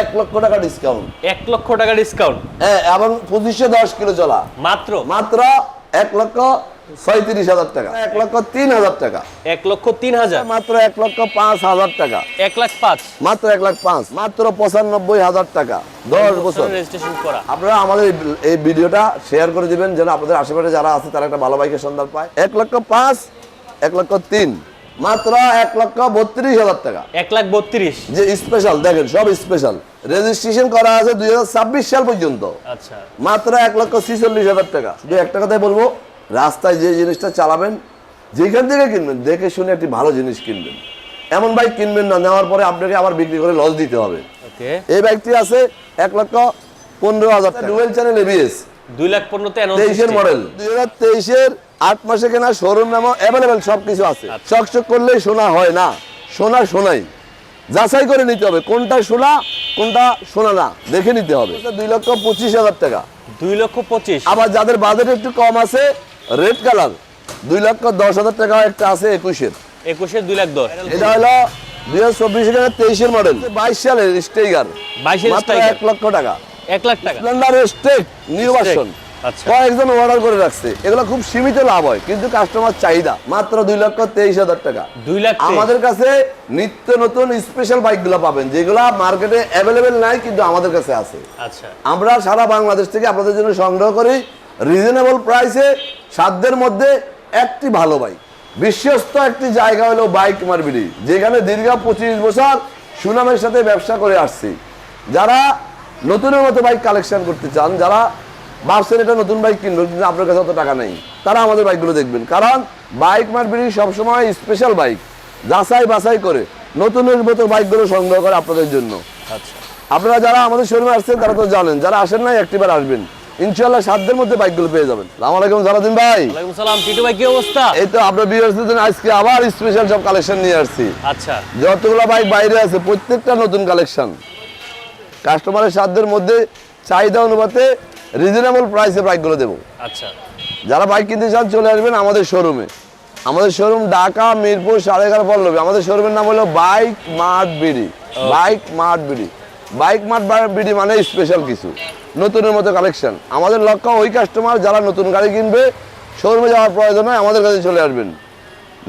এক লক্ষ টাকা ডিসকাউন্ট এক লক্ষ টাকা ডিসকাউন্ট হ্যাঁ এবং পঁচিশশো দশ কিলো চলা মাত্র? মাত্র এক লক্ষ ছয়ত্রিশ হাজার টাকা। এক লক্ষ তিন হাজার টাকা। এক লক্ষ তিন হাজার? মাত্র এক লক্ষ পাঁচ হাজার টাকা। এক লাখ পাঁচ? মাত্র এক লাখ পাঁচ। মাত্র পঁচানব্বই হাজার টাকা। দশ বছর। রেজিস্ট্রেশন করা। আপনারা আমাদের এই- এই ভিডিওটা শেয়ার করে দিবেন যেন আপনাদের আশেপাশে যারা আছে তারা একটা ভালো বাইকের সন্ধান পায়। এক লক্ষ পাঁচ এক লক্ষ তিন। মাত্র এক লক্ষ বত্রিশ হাজার টাকা। এক লাখ বত্রিশ। যে স্পেশাল দেখেন সব স্পেশাল রেজিস্ট্রেশন করা আছে দুই সাল পর্যন্ত। আচ্ছা। মাত্র এক লক্ষ ছিচল্লিশ হাজার টাকা। শুধু একটা কথাই বলব রাস্তায় যে জিনিসটা চালাবেন যেখান থেকে কিনবেন দেখে শুনে একটি ভালো জিনিস কিনবেন। এমন বাইক কিনবেন না নেওয়ার পরে আপনাকে আবার বিক্রি করে লস দিতে হবে। এই বাইকটি আছে এক লক্ষ পনেরো হাজার ডুয়েল চ্যানেল এবিএস দুই লাখ পনেরোতে তেইশের মডেল দুই হাজার তেইশের আট মাসে কেনা শোরুম নামও অ্যাভেলেবেল সব কিছু আছে। আচ্ছা। চকচক করলেই শোনা হয় না। সোনা সোনাই। যাচাই করে নিতে হবে কোনটা সোনা কোনটা সোনা না। দেখে নিতে হবে। দুই লক্ষ পঁচিশ হাজার টাকা। দুই লক্ষ পঁচিশ। আবার যাদের বাজেট একটু কম আছে রেড কালার দুই লক্ষ দশ হাজার টাকা একটা আছে একুশের। একুশের দুই লাখ দশ। এটা হলো দুই হাজার চব্বিশ তেইশের মডেল বাইশ সালের স্টেগার বাইশের। এক লক্ষ টাকা। এক লাখ টাকা। স্প্লেন্ডার স্টেক নিউ ভার্সন আচ্ছা কয়েকজন অর্ডার করে রাখছে। এগুলো খুব সীমিত লাভ হয় কিন্তু কাস্টমার চাহিদা মাত্র দুই লক্ষ তেইশ হাজার টাকা। দুই লাখ আমাদের কাছে নিত্য নতুন স্পেশাল বাইকগুলো পাবেন যেগুলো মার্কেটে অ্যাভেলেবেল নাই কিন্তু আমাদের কাছে আছে। আচ্ছা। আমরা সারা বাংলাদেশ থেকে আপনাদের জন্য সংগ্রহ করি রিজনেবল প্রাইসে সাধ্যের মধ্যে একটি ভালো বাইক বিশ্বস্ত একটি জায়গা হলো বাইক মার্বিডি যেখানে দীর্ঘ পঁচিশ বছর সুনামের সাথে ব্যবসা করে আসছি। যারা নতুনের মতো বাইক কালেকশন করতে চান যারা ভাবছেন এটা নতুন বাইক কিনবো কিন্তু আপনার কাছে অত টাকা নেই। তারা আমাদের বাইকগুলো দেখবেন। কারণ বাইক মার্বিডি সবসময় স্পেশাল বাইক যাচাই বাছাই করে নতুনের মতো বাইকগুলো সংগ্রহ করে আপনাদের জন্য। আচ্ছা। আপনারা যারা আমাদের শোরুমে আসছেন তারা তো জানেন যারা আসেন নাই একটিবার আসবেন। সাধ্যের মধ্যে বাইকগুলো পেয়ে যাবেন। আলাইকুম ভাই। ওয়ালাইকুম সালাম টিটু ভাই কি অবস্থা? এই তো আপনার জন্য আজকে আবার স্পেশাল সব কালেকশন নিয়ে আসছি। আচ্ছা। যতগুলো বাইক বাইরে আছে প্রত্যেকটা নতুন কালেকশন কাস্টমারের সাধ্যের মধ্যে চাহিদা অনুপাতে রিজনেবল প্রাইসে বাইকগুলো দেবো। আচ্ছা। যারা বাইক কিনতে চান চলে আসবেন আমাদের শোরুমে আমাদের শোরুম ঢাকা মিরপুর সাড়ে এগারো পল্লবী। আমাদের শোরুমের নাম হলো bike mart BD bike mart BD bike mart BD মানে স্পেশাল কিছু। নতুনের মতো কালেকশন আমাদের লক্ষ্য ওই কাস্টমার যারা নতুন গাড়ি কিনবে শোরুমে যাওয়ার প্রয়োজন হয় আমাদের কাছে চলে আসবেন।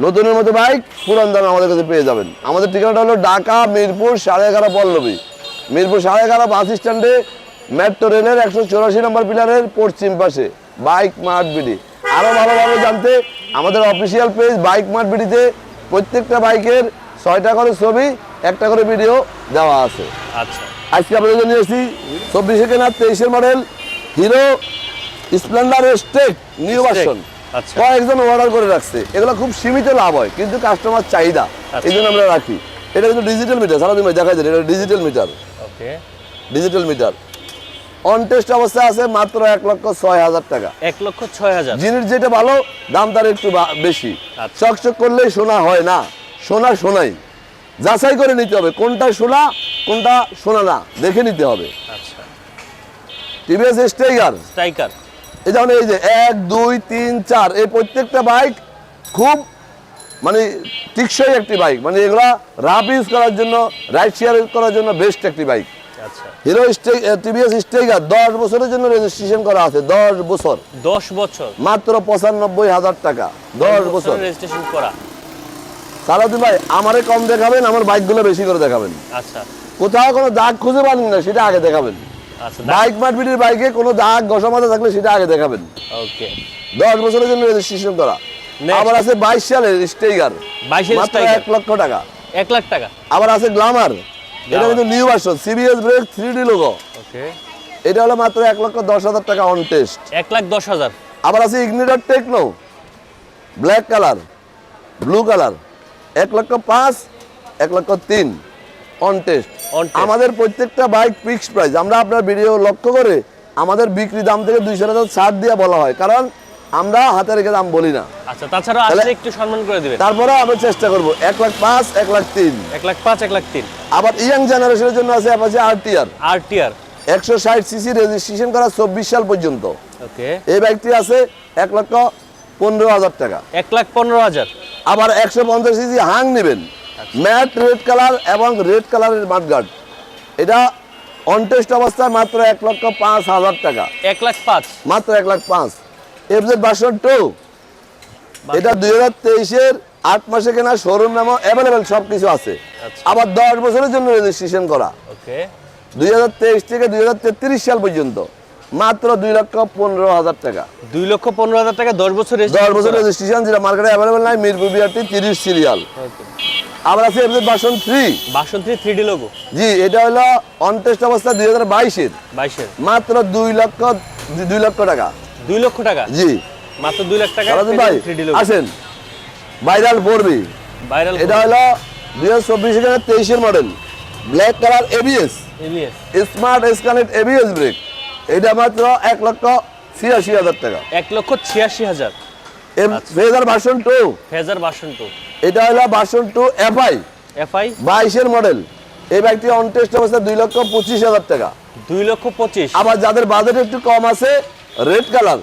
নতুনের মতো বাইক পুরান দামে আমাদের কাছে পেয়ে যাবেন। আমাদের ঠিকানাটা হলো ঢাকা মিরপুর সাড়ে এগারো পল্লবী। মিরপুর সাড়ে এগারো বাস স্ট্যান্ডে মেট্রো রেলের একশো চৌরাশি নম্বর পিলারের পশ্চিম পাশে বাইক মার্ট বিডি আরও ভালোভাবে জানতে আমাদের অফিসিয়াল পেজ বাইক মার্ট বিডিতে প্রত্যেকটা বাইকের ছয়টা করে ছবি একটা করে ভিডিও দেওয়া আছে। আচ্ছা। আজকে আপনাদের জন্য এসেছি চব্বিশে কেনার তেইশের model Hero Splendor Xtec new version আচ্ছা। কয়েকজন অর্ডার করে রাখছে। এগুলো খুব সীমিত লাভ হয় কিন্তু কাস্টমার চাহিদা এই জন্য আমরা রাখি। এটা কিন্তু ডিজিটাল মিটার সারাদিন ভাই দেখা যায় এটা digital meter digital meter on test অবস্থায় আছে মাত্র এক লক্ষ ছয় হাজার টাকা। এক লক্ষ ছয় হাজার। জিনিস যেটা ভালো দাম তার একটু বেশি। আচ্ছা। চকচক করলেই সোনা হয় না। সোনা সোনাই। যাচাই করে নিতে হবে কোনটা সোনা কোনটা সোনা না। দেখে নিতে হবে। আচ্ছা। টিভিএস স্টেগার স্ট্রাইকার। এই যেমন এই যে এক দুই তিন চার এই প্রত্যেকটা বাইক খুব মানে টিকসই একটি বাইক। মানে এগুলা রাফ ইউজ করার জন্য রাইড শেয়ার করার জন্য বেস্ট একটি বাইক। হিরো টিভিএস স্টেগার দশ বছরের জন্য রেজিস্ট্রেশন করা আছে দশ বছর। দশ বছর। মাত্র পঁচানব্বই হাজার টাকা দশ বছর। রেজিস্ট্রেশন করা। সালাউদ্দিন ভাই আমারে কম দেখাবেন আমার বাইকগুলো বেশি করে দেখাবেন। আচ্ছা। কোথাও কোনো দাগ খুঁজে পাবেন না সেটা আগে দেখাবেন। আচ্ছা বাইক মারপিটির বাইকে কোনো দাগ মাথা থাকলে সেটা আগে দেখাবেন। ওকে। দশ বছরের জন্য রেজিস্ট্রেশন করা. আবার আছে বাইশ সালের স্টেগার মাত্র এক লক্ষ টাকা। এক লাখ টাকা। আবার আছে গ্লামার এটা কিন্তু new version CBS brake three D logo okay এটা হলো মাত্র এক লক্ষ দশ হাজার টাকা অন টেস্ট এক লাখ দশ হাজার। আবার আছে Ignitor techno black colour blue colour এক লক্ষ পাঁচ এক লক্ষ তিন। অন টেস্ট আমাদের প্রত্যেকটা বাইক ফিক্সড প্রাইস আমরা আপনার ভিডিও লক্ষ্য করে আমাদের বিক্রি দাম থেকে দুইশো টাকা ছাড় দিয়ে বলা হয়। কারণ আমরা হাতে রেখে দাম বলি না। আচ্ছা তাছাড়া আসলে একটু সম্মান করে দিবেন। তারপরে আমরা চেষ্টা করব। এক লাখ পাঁচ এক লাখ তিন। এক লাখ পাঁচ এক লাখ তিন। আবার ইয়াং জেনারেশনের জন্য আছে Apache R TR R TR একশো ষাট সিসি রেজিস্ট্রেশন করা চব্বিশ সাল পর্যন্ত। ওকে। এই বাইকটি আছে এক লক্ষ পনেরো হাজার টাকা। এক লাখ পনেরো হাজার। আবার একশো পঞ্চাশ সিসি হাং নেবেন। ম্যাট রেড কালার এবং রেড কালারের মাঠগার্ড এটা অনটেস্ট অবস্থায় মাত্র এক লক্ষ পাঁচ হাজার টাকা। এক লাখ পাঁচ। মাত্র এক লাখ পাঁচ। এফজেড ভার্সন টু এটা দুই হাজার তেইশের আট মাসে কেনা শোরুম নামও অ্যাভেলেবেল সব কিছু আছে। আচ্ছা। আবার দশ বছরের জন্য রেজিস্ট্রেশন করা। দুই হাজার তেইশ থেকে দুই হাজার তেত্রিশ সাল পর্যন্ত। মাত্র দুই লক্ষ পনেরো হাজার টাকা। দুই লক্ষ পনেরো হাজার টাকা দশ বছর দশ বছর রেজিস্ট্রেশন যেটা মার্কেটে অ্যাভেলেবেল নাই মিরপুর বিআরটি তিরিশ সিরিয়াল আবার আছে এফজেড ভার্সন থ্রি বাসন্তী থ্রি ডি লোগো জি এটা হলো অনটেস্ট অবস্থা দুই হাজার বাইশের। বাইশের। মাত্র দুই লক্ষ দুই লক্ষ টাকা। দুই লক্ষ টাকা? জি। মাত্র দুই লাখ টাকা ভাই আসেন। ভাইরাল পড়বি ভাইরাল এটা হলো দুই হাজার চব্বিশ এখানে তেইশের model black colour ABS ABS smart Xonnect ABS brake এটা মাত্র এক লক্ষ ছিয়াশি হাজার টাকা। এক লক্ষ ছিয়াশি হাজার। ফেজার ভার্সন টু ফেজার বাসন্ত এটা হলো ভার্সন টু এফআই এফআই বাইশের মডেল এই বাইকটি অন টেস্ট অবস্থা দুই লক্ষ পঁচিশ হাজার টাকা। দুই লক্ষ পঁচিশ। আবার যাদের বাজেট একটু কম আছে রেড কালার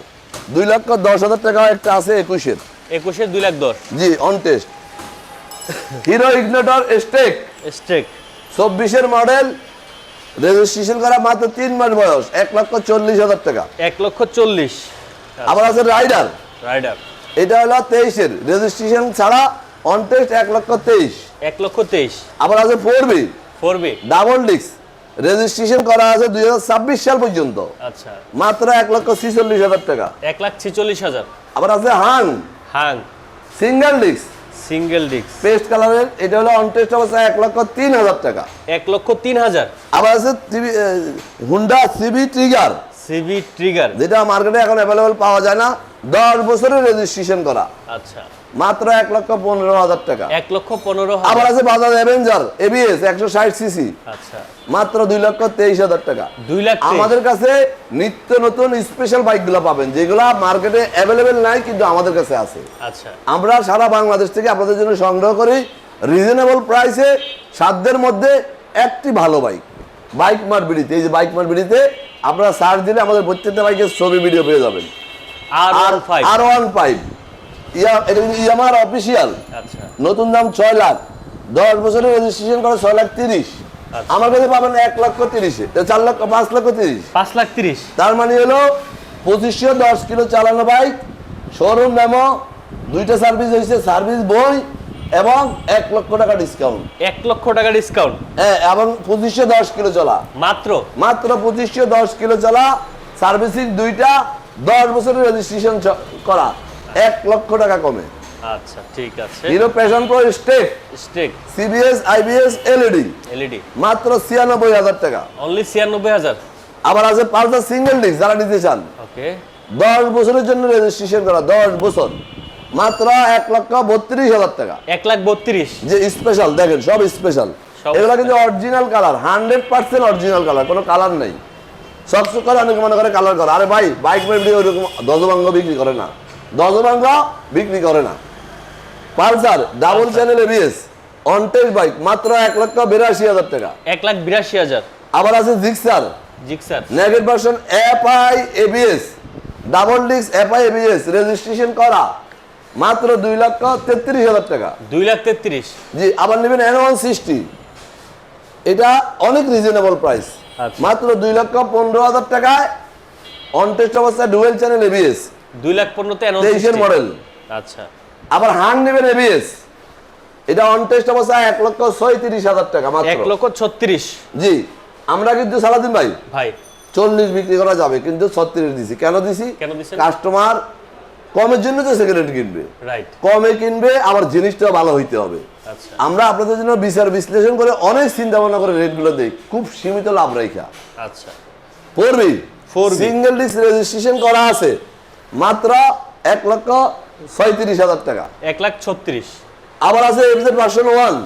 দুই লক্ষ দশ হাজার টাকা একটা আছে একুশের। একুশের দুই লাখ দশ। জি on test Hero Ignitor Xtec stack চব্বিশের মডেল রেজিস্ট্রেশন করা মাত্র তিন মাস বয়স এক লক্ষ চল্লিশ হাজার টাকা। এক লক্ষ চল্লিশ। আবার আছে রাইডার রাইডার এটা হলো তেইশের রেজিস্ট্রেশন ছাড়া অন টেস্ট এক লক্ষ তেইশ। এক লক্ষ তেইশ। আবার আছে four V four V double disc registration করা আছে দুই হাজার ছাব্বিশ সাল পর্যন্ত। আচ্ছা। মাত্র এক লক্ষ ছিচল্লিশ হাজার টাকা। এক লাখ ছেচল্লিশ হাজার। আবার আছে হাং। Hang. Single disc single disc paste কালারের এটা হলো অন টেস্ট অবস্থা এক লক্ষ তিন হাজার টাকা। এক লক্ষ তিন হাজার। আবার আছে Honda CB Trigger CB Trigger যেটা মার্কেটে এখন অ্যাভেলেবল পাওয়া যায় না। দশ বছরের রেজিস্ট্রেশন করা। আচ্ছা। মাত্র এক লক্ষ পনেরো হাজার টাকা। এক লক্ষ পনেরো আবার আছে বাজাজ অ্যাভেঞ্জার এবিএস একশো ষাট সিসি। আচ্ছা। মাত্র দুই লক্ষ তেইশ হাজার টাকা। দুই লাখ আমাদের কাছে নিত্য নতুন স্পেশাল বাইকগুলো পাবেন যেগুলা মার্কেটে অ্যাভেলেবেল নাই কিন্তু আমাদের কাছে আছে। আচ্ছা। আমরা সারা বাংলাদেশ থেকে আপনাদের জন্য সংগ্রহ করি রিজনেবল প্রাইসে সাধ্যের মধ্যে একটি ভালো বাইক বাইক মার্বিডিতে এই যে বাইক মার্বিডিতে আপনারা সার্চ দিলে আমাদের প্রত্যেকটা বাইকের ছবি ভিডিও পেয়ে যাবেন। আর আর ওয়ান ফাইভ এটা কিন্তু ইয়ামার অফিসিয়াল আচ্ছা। নতুন দাম ছয় লাখ। দশ বছরের রেজিস্ট্রেশন করে ছয় লাখ তিরিশ। আচ্ছা। আমার কাছে পাবেন এক লক্ষ তিরিশে। চার লক্ষ পাঁচ লক্ষ তিরিশ। পাঁচ লাখ তিরিশ। তার মানে হলো পঁচিশশো দশ কিলো চালানো বাইক শোরুম মেমো দুইটা সার্ভিস হয়েছে সার্ভিস বই এবং এক লক্ষ টাকা ডিসকাউন্ট এক লক্ষ টাকা ডিসকাউন্ট হ্যাঁ এবং পঁচিশশো দশ কিলো চলা। মাত্র? মাত্র পঁচিশশো দশ কিলো চলা সার্ভিসিং দুইটা দশ বছরের রেজিস্ট্রেশন করা। এক লক্ষ টাকা কমে। আচ্ছা ঠিক আছে। Hero Passion Pro Xtec. Xtec. CBS IBS LED LED মাত্র ছিয়ানব্বই হাজার টাকা। অনলি ছিয়ানব্বই হাজার। আবার আছে পালসার সিঙ্গেল ডিস্ক যারা নিতে চান। ওকে দশ বছরের জন্য রেজিস্ট্রেশন করা দশ বছর। মাত্র এক লক্ষ বত্রিশ হাজার টাকা। এক লাখ বত্রিশ। যে স্পেশাল দেখেন সব স্পেশাল সব এগুলো কিন্তু original colour hundred percent original colour কোনো কালার নেই। সব করে অনেকে মনে করে কালার করে। আরে ভাই বাইক দজভাঙ্গ বিক্রি করে না। দজভাঙ্গ বিক্রি করে না। Pulsar double channel ABS on test bike মাত্র এক লক্ষ বিরাশি হাজার টাকা। এক লাখ বিরাশি হাজার। আবার আছে Gixxer Gixxer naked version FI ABS double disc FI ABS registration করা মাত্র দুই লক্ষ তেত্রিশ হাজার টাকা। দুই লাখ তেত্রিশ। জি আবার নেবেন এন ওয়ান সিক্সটি এটা অনেক রিজনেবল প্রাইস আচ্ছা। মাত্র দুই লক্ষ পনেরো হাজার টাকায় অন টেস্ট অবস্থায় ডুয়েল চ্যানেল এবিএস দুই লাখ পনেরোতে তেইশের মডেল আচ্ছা। আবার হাং নেবেন এবিএস এটা অন টেস্ট অবস্থায় এক লক্ষ ছয়ত্রিশ হাজার টাকা এক মাত্র লক্ষ ছত্রিশ। জি। আমরা কিন্তু সারাদিন ভাই ভাই। চল্লিশ বিক্রি করা যাবে কিন্তু ছত্রিশ দিছি। কেন দিছি? কেন? কাস্টমার কমের জন্য তো সেকেন্ড কিনবে। রাইট কমে কিনবে আবার জিনিসটাও ভালো হইতে হবে। আচ্ছা। আমরা আপনাদের জন্য বিচার বিশ্লেষণ করে অনেক চিন্তা ভাবনা করে রেটগুলো দিই। খুব সীমিত লাভ রেখা। আচ্ছা। পড়বি 4B সিঙ্গেল ডিস্ক রেজিস্ট্রেশন করা আছে। মাত্র এক লক্ষ ছয়ত্রিশ হাজার টাকা। এক লাখ ছত্রিশ। আবার আছে এফজেড ভার্সন ওয়ান।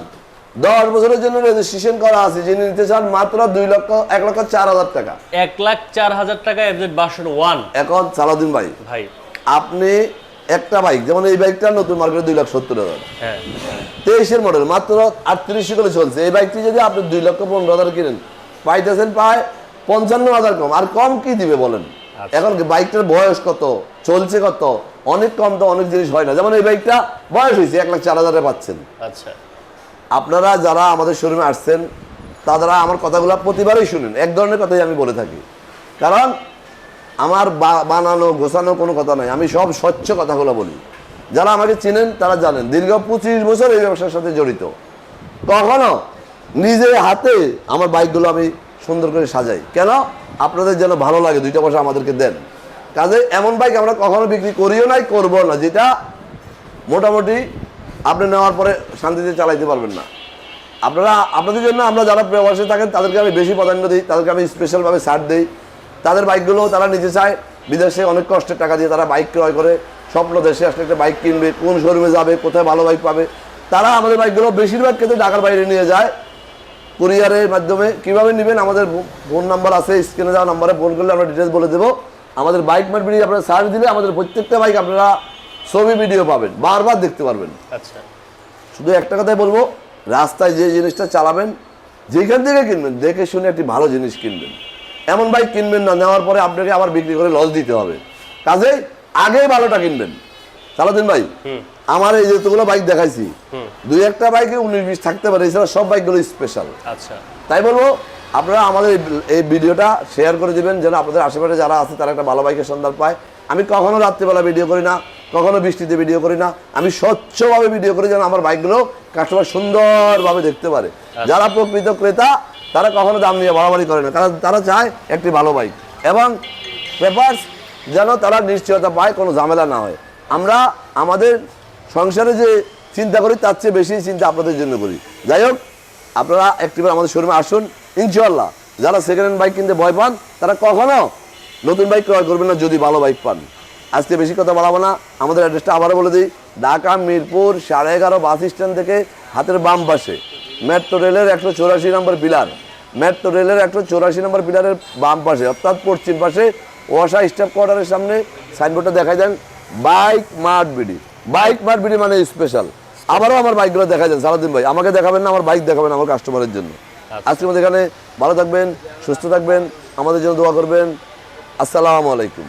দশ বছরের জন্য রেজিস্ট্রেশন করা আছে যিনি নিতে চান মাত্র দুই লক্ষ এক লক্ষ চার হাজার টাকা। এক লাখ চার হাজার টাকা এফজেড বাসন ওয়ান। এখন ভাই ভাই। আপনি একটা বাইক যেমন এই বাইকটা নতুন মার্কেটে দুই লাখ সত্তর হাজার। হ্যাঁ। তেইশের মডেল মাত্র আটত্রিশশো করে চলছে। এই বাইকটি যদি আপনি দুই লক্ষ পনেরো হাজার কিনেন পাইতেছেন পায় পঞ্চান্ন হাজার কম। আর কম কি দিবে বলেন। এখন কি বাইকটার বয়স কত? চলছে কত? অনেক কম তো অনেক জিনিস হয় না। যেমন এই বাইকটা বয়স হয়েছে এক লাখ চার হাজারে পাচ্ছেন। আচ্ছা। আপনারা যারা আমাদের শোরুমে আসছেন তারা আমার কথাগুলো প্রতিবারই শুনেন। এক ধরনের কথাই আমি বলে থাকি। কারণ আমার বানানো গোছানো কোনো কথা নাই। আমি সব স্বচ্ছ কথাগুলো বলি। যারা আমাকে চেনেন তারা জানেন। দীর্ঘ পঁচিশ বছর এই ব্যবসার সাথে জড়িত। কখনো নিজের হাতে আমার বাইকগুলো আমি সুন্দর করে সাজাই। কেন? আপনাদের যেন ভালো লাগে, দুইটা পয়সা আমাদেরকে দেন। কাজে এমন বাইক আমরা কখনো বিক্রি করিও নাই, করব না, যেটা মোটামুটি আপনি নেওয়ার পরে শান্তিতে চালাইতে পারবেন না। আপনারা, আপনাদের জন্য আমরা যারা প্রবাসে থাকেন, তাদেরকে আমি বেশি প্রাধান্য দিই, তাদেরকে আমি স্পেশালভাবে ছাড় দিই। তাদের বাইকগুলো তারা নিতে চায়, বিদেশে অনেক কষ্টের টাকা দিয়ে তারা বাইক ক্রয় করে, স্বপ্ন দেশে আসলে একটা বাইক কিনবে, কোন শোরুমে যাবে, কোথায় ভালো বাইক পাবে। তারা আমাদের বাইকগুলো বেশিরভাগ ক্ষেত্রে ঢাকার বাইরে নিয়ে যায়। কুরিয়ারের মাধ্যমে কীভাবে নেবেন? আমাদের ফোন নাম্বার আছে স্ক্রিনে যাওয়া নাম্বারে ফোন করলে আমরা ডিটেলস বলে দেবো। আমাদের বাইক ভিডিও আপনারা সার্চ দিলে আমাদের প্রত্যেকটা বাইক আপনারা ছবি ভিডিও পাবেন বারবার দেখতে পারবেন। আচ্ছা। শুধু একটা কথাই বলব রাস্তায় যে জিনিসটা চালাবেন যেখান থেকে কিনবেন দেখে শুনে একটি ভালো জিনিস কিনবেন। এমন বাইক কিনবেন না নেওয়ার পরে আপনাকে আবার বিক্রি করে লস দিতে হবে। কাজেই আগেই ভালোটা কিনবেন। সালাদিন ভাই? আমার এই যেগুলো বাইক দেখাইছি দুই একটা বাইকে উনিশ বিশ থাকতে পারে এছাড়া সব বাইকগুলো স্পেশাল আচ্ছা। তাই বলব আপনারা আমাদের এই- এই ভিডিওটা শেয়ার করে দিবেন যেন আপনাদের আশেপাশে যারা আছে তারা একটা ভালো বাইকের সন্ধান পায়। আমি কখনো রাত্রিবেলা ভিডিও করি না কখনো বৃষ্টিতে ভিডিও করি না। আমি স্বচ্ছভাবে ভিডিও করি যেন আমার বাইকগুলো কাস্টমার সুন্দরভাবে দেখতে পারে। যারা প্রকৃত ক্রেতা তারা কখনো দাম নিয়ে বাড়াবাড়ি করে না কারণ তারা চায় একটি ভালো বাইক এবং পেপার্স যেন তারা নিশ্চয়তা পায় কোনো ঝামেলা না হয়। আমরা আমাদের সংসারে যে চিন্তা করি, তার চেয়ে বেশি চিন্তা আপনাদের জন্য করি। যাই হোক, আপনারা একটিবার আমাদের শোরুমে আসুন ইনশাল্লাহ যারা সেকেন্ড হ্যান্ড বাইক কিনতে ভয় পান, তারা কখনো নতুন বাইক ক্রয় করবেন না যদি ভালো বাইক পান। আজকে বেশি কথা বলাবো না, আমাদের অ্যাড্রেসটা আবারও বলে দিই। ঢাকা, মিরপুর, সাড়ে এগারো বাস স্ট্যান্ড থেকে হাতের বাম পাশে। মেট্রো রেলের একশো চৌরাশি নম্বর পিলার মেট্রো রেলের একশো চৌরাশি নম্বর পিলারের বাম পাশে, অর্থাৎ পশ্চিম পাশে ওয়াসা স্টাফ কোয়ার্টারের সামনে সাইনবোর্ডটা দেখাই দেন বাইক মার্ট বিডি বাইক মারপিটি মানে স্পেশাল আবারও আমার বাইকগুলো দেখা যায় সারাদিন ভাই। আমাকে দেখাবেন না আমার বাইক দেখাবেন আমার কাস্টমারের জন্য। আজকে আমাদের এখানে ভালো থাকবেন সুস্থ থাকবেন আমাদের জন্য দোয়া করবেন। আসসালামু আলাইকুম।